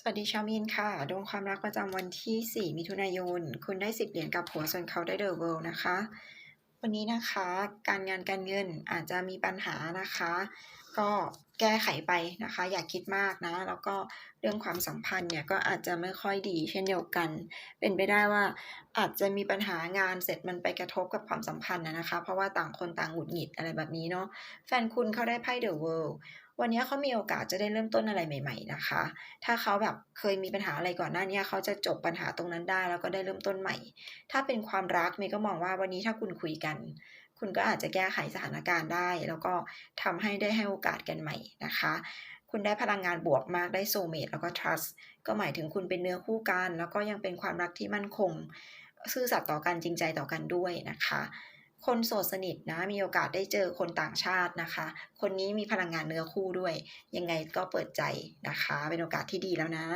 สวัสดีชาวมีนค่ะดวงความรักประจำวันที่ 4 มิถุนายน คุณได้สิบเหรียญกับหัวส่วนเขาได้เดอะเวิลด์นะคะ วันนี้นะคะ การงานการเงินอาจจะมีปัญหานะคะ ก็แก้ไขไปนะคะ อย่าคิดมากนะ แล้วก็เรื่องความสัมพันธ์เนี่ยก็อาจจะไม่ค่อยดีเช่นเดียวกัน เป็นไปได้ว่าอาจจะมีปัญหางานเสร็จมันไปกระทบกับความสัมพันธ์นะคะ เพราะว่าต่างคนต่างหงุดหงิดอะไรแบบนี้เนาะแฟนคุณเขาได้ไพ่เดอะเวิลด์วันนี้เขามีโอกาสจะได้เริ่มต้นอะไรใหม่ ๆ นะคะ ถ้าเขาแบบเคยมีปัญหาอะไรก่อนหน้านี้เขาจะจบปัญหาตรงนั้นได้แล้วก็ได้เริ่มต้นใหม่ ถ้าเป็นความรักเมย์ก็มองว่าวันนี้ถ้าคุณคุยกัน คุณก็อาจจะแก้ไขสถานการณ์ได้ แล้วก็ทำให้ได้ให้โอกาสกันใหม่นะคะ คุณได้พลังงานบวกมากได้ soulmate แล้วก็ trust ก็หมายถึงคุณเป็นเนื้อคู่กัน แล้วก็ยังเป็นความรักที่มั่นคง ซื่อสัตย์ต่อกันจริงใจต่อกันด้วยนะคะคนโสดสนิทนะมีโอกาสได้เจอคนต่างชาตินะคะ คนนี้มีพลังงานเนื้อคู่ด้วย ยังไงก็เปิดใจนะคะ เป็นโอกาสที่ดีแล้วนะ